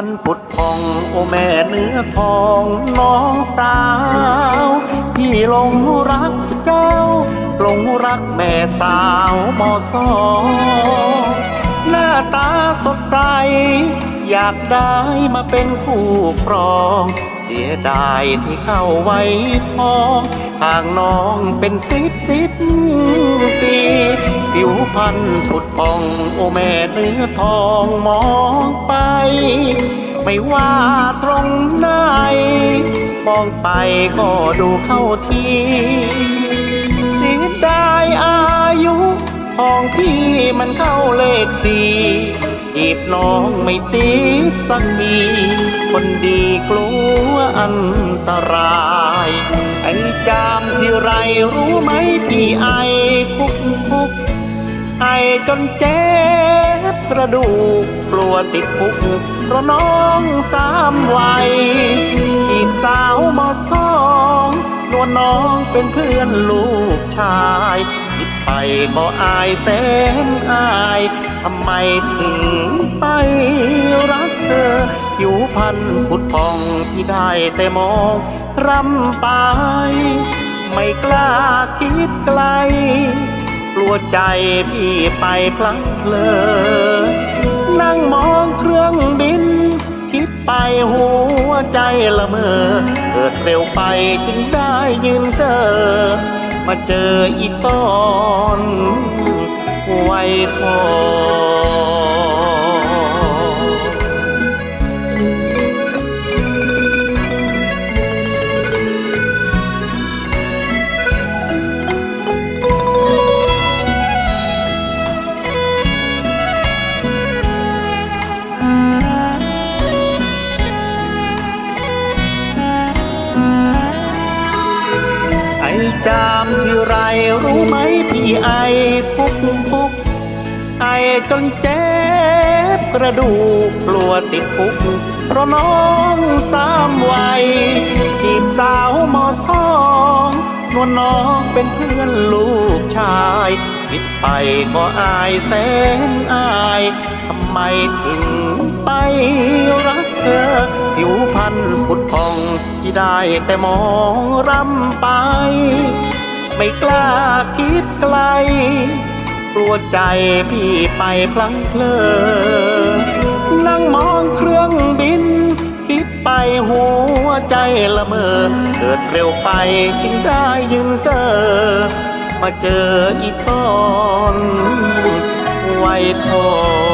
พันผุดพองโอแม่เนื้อทองน้องสาว พี่หลงรักเจ้าหลงรักแม่สาวมอสอหน้าตาสดใส อยากได้มาเป็นคู่ครอง เสียดายที่เข้าไว้ทองห่างน้องเป็นสิบสิบปีผิวพรรณผุดพอง โอแม่เนื้อทองมองไป ไม่ว่าตรงไหนมองไปก็ดูเข้าทีเสียดายอายุของพี่มันเข้าเลขสี่จีบน้องไม่ติดสักทีคนดีกลัวอันตรายไอ้จามที่ไรรู้ไหมพี่ไอคุกคุก ไอจนเจ็บกระดูกกลัวติดคุกเพราะน้องสามวัยจีบสาวมอสองนวลน้องเป็นเพื่อนลูกชายคิดไปก็อายแสนอายทำไมถึงไปรักเธอผิวพันผุดพองที่ได้แต่มองรำไป ไม่กล้าคิดไกล วใจพี่ไปพลั้งเพลอ นั่งมองเครื่องบิน คิดไปหัวใจละเมอ เกิดเร็วไปจึงได้ยืนเซอมาเจออีกตอน ไวยทอง จามที่ไรรู้ไหมพี่ไอปุกปุกไอจนเจ็บกระดูกกลัวติดคุกเพราะน้องสามวัยจีบสาวมอสองนวลน้องเป็นเพื่อนลูกชายคิดไปก็อายแสนอายทำไมถึงไปรัก ผิวพันผุดพองที่ได้แต่มองรำไป ไม่กล้าคิดไกล กลัวใจพี่ไปพลังเพลอ นั่งมองเครื่องบิน คิดไปหัวใจละเมอ เกิดเร็วไปจึงได้ยืนเซอมาเจออีกตอนไวยทอง